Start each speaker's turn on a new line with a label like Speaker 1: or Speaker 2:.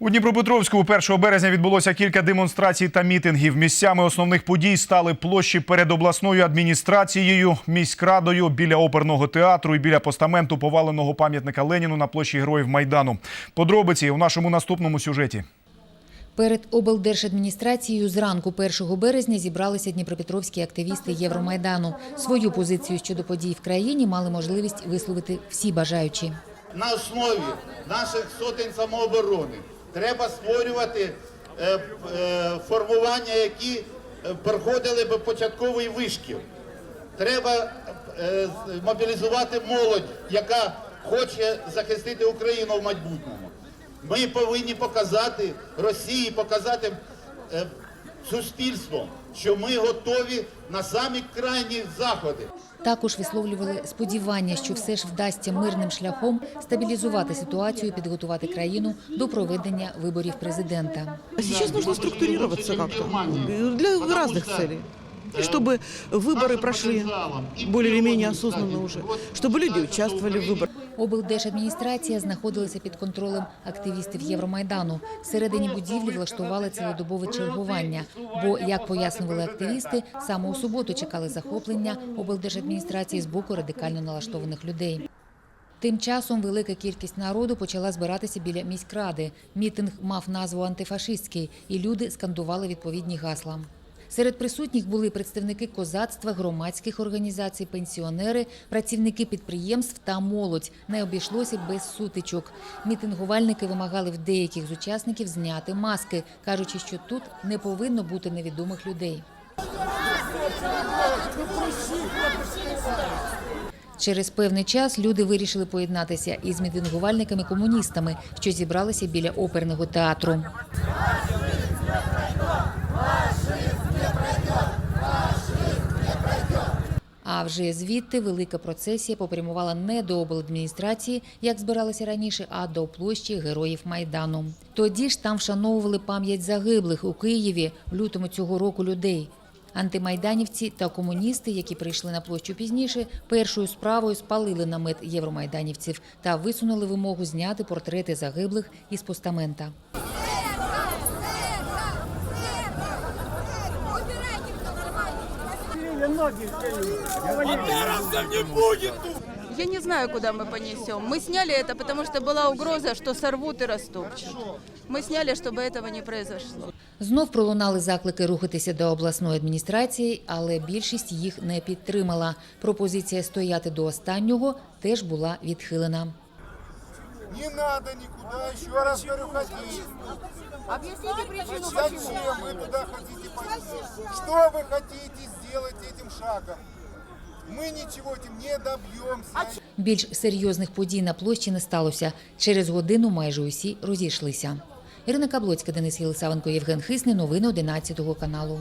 Speaker 1: У Дніпропетровську 1 березня відбулося кілька демонстрацій та мітингів. Місцями основних подій стали площі перед обласною адміністрацією, міськрадою, біля оперного театру і біля постаменту поваленого пам'ятника Леніну на площі Героїв Майдану. Подробиці у нашому наступному сюжеті.
Speaker 2: Перед облдержадміністрацією зранку 1 березня зібралися дніпропетровські активісти Євромайдану. Свою позицію щодо подій в країні мали можливість висловити всі бажаючі.
Speaker 3: на основі наших сотень самооборони треба створювати е, е, формування, які е, проходили би початковий вишків. Треба мобілізувати молодь, яка хоче захистити Україну в майбутньому. Ми повинні показати Росії, показати суспільству, що ми готові на самі крайні заходи.
Speaker 2: Також висловлювали сподівання, що все ж вдасться мирним шляхом стабілізувати ситуацію, і підготувати країну до проведення виборів президента.
Speaker 4: А зараз потрібно структурироваться как-то для різних целей. И чтобы выборы прошли более или менее осознанно уже, чтобы люди участвовали в выборах.
Speaker 2: Облдержадміністрація знаходилася під контролем активістів Євромайдану. Всередині будівлі влаштували цілодобове чергування. Бо, як пояснювали активісти, саме у суботу чекали захоплення облдержадміністрації з боку радикально налаштованих людей. Тим часом велика кількість народу почала збиратися біля міськради. Мітинг мав назву антифашистський, і люди скандували відповідні гасла. Серед присутніх були представники козацтва, громадських організацій, пенсіонери, працівники підприємств та молодь. Не обійшлося без сутичок. Мітингувальники вимагали в деяких з учасників зняти маски, кажучи, що тут не повинно бути невідомих людей. Через певний час люди вирішили поєднатися із мітингувальниками-комуністами, що зібралися біля оперного театру. А вже звідти велика процесія попрямувала не до обладміністрації, як збиралися раніше, а до площі Героїв Майдану. Тоді ж там вшановували пам'ять загиблих у Києві в лютому цього року людей. Антимайданівці та комуністи, які прийшли на площу пізніше, першою справою спалили намет євромайданівців та висунули вимогу зняти портрети загиблих із постамента.
Speaker 5: Я не знаю, куда мы понесем. Мы сняли это, потому что была угроза, что сорвут и растопчут. Мы сняли, чтобы этого не произошло.
Speaker 2: Знов пролунали заклики рухатися до обласної адміністрації, але більшість їх не підтримала. Пропозиція стояти до останнього теж була відхилена.
Speaker 6: Не надо никуда, еще раз говорю, ходить.
Speaker 7: Объясните причину,
Speaker 6: Зачем
Speaker 7: почему.
Speaker 6: вы туда хотите пойти? Что вы хотите сделать этим шагом? Мы ничего этим не добьемся.
Speaker 2: Більш серйозних подій на площі не сталося. Через годину майже усі розійшлися. Ірина Каблоцька, Денис Єлисавенко, Євген Хисний. Новини 11 каналу.